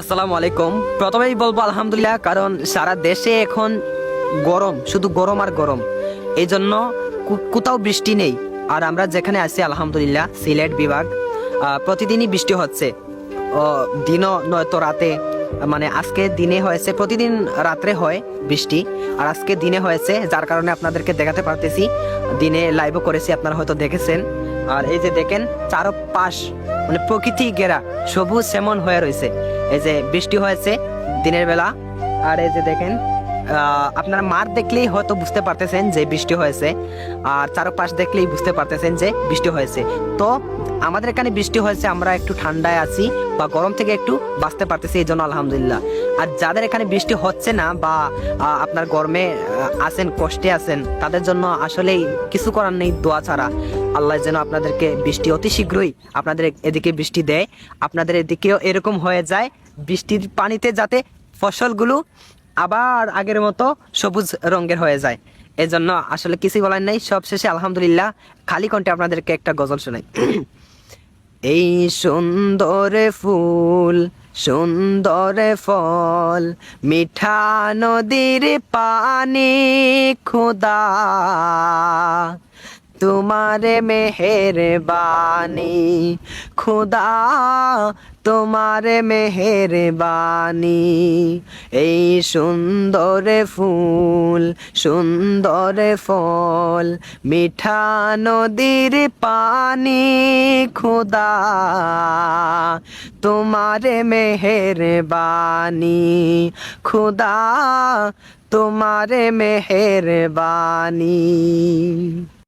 আসসালামু আলাইকুম। প্রথমেই বলব আলহামদুলিল্লাহ, কারণ সারা দেশে এখন গরম, শুধু গরম আর গরম। এই জন্য কোথাও বৃষ্টি নেই। আর আমরা যেখানে আছি, আলহামদুলিল্লাহ, সিলেট বিভাগ প্রতিদিনই বৃষ্টি হচ্ছে। দিনও নয়তো রাতে মানে আজকে দিনে হয়েছে, প্রতিদিন রাত্রে হয় বৃষ্টি। আর আজকে দিনে হয়েছে, যার কারণে আপনাদেরকে দেখাতে পারতেছি। দিনে লাইভও করেছি, আপনারা হয়তো দেখেছেন। আর এই যে দেখেন, চারপাশ মানে প্রকৃতি ঘেরা, সবুজ সেমন হয়ে রয়েছে। এই যে বৃষ্টি হয়েছে দিনের বেলা, আর এই যে দেখেন আপনারা মাঠ দেখলেই হয়তো বুঝতে পারতেছেন যে বৃষ্টি হয়েছে, আর চারপাশ দেখলেই বুঝতে পারতেছেন যে বৃষ্টি হয়েছে। তো আমাদের এখানে বৃষ্টি হয়েছে, আমরা একটু ঠান্ডায় আছি বা গরম থেকে একটু বাঁচতে পারতেছি এই জন্য আলহামদুলিল্লাহ। আর যাদের এখানে বৃষ্টি হচ্ছে না বা আপনার গরমে আছেন, কষ্টে আছেন, তাদের জন্য আসলেই কিছু করার নেই, দোয়া ছাড়া। আল্লাহ যেন আপনাদেরকে বৃষ্টি অতি শীঘ্রই আপনাদের এদিকে বৃষ্টি দেয়। আপনাদের এদিকেও এরকম হয়ে যায় বৃষ্টির পানিতে যাতে ফসলগুলো আবার আগের মতো সবুজ রঙের হয়ে যায়। এজন্য আসলে কিছুই বলার নাই, সব শেষে আলহামদুলিল্লাহ খালি কণ্ঠে আপনাদেরকে একটা গজল শোনাই। এই সুন্দর ফুল, সুন্দর ফল, মিঠা নদীর পানি, খোদা। তোমার মেহের বাণী খুদা, তোমার বাণী এই সুন্দর ফুল, সুন্দর ফল, মিঠা নদীর পানি। খুদা, তোমার মেহের বাণী খুদা, তোমার বাণী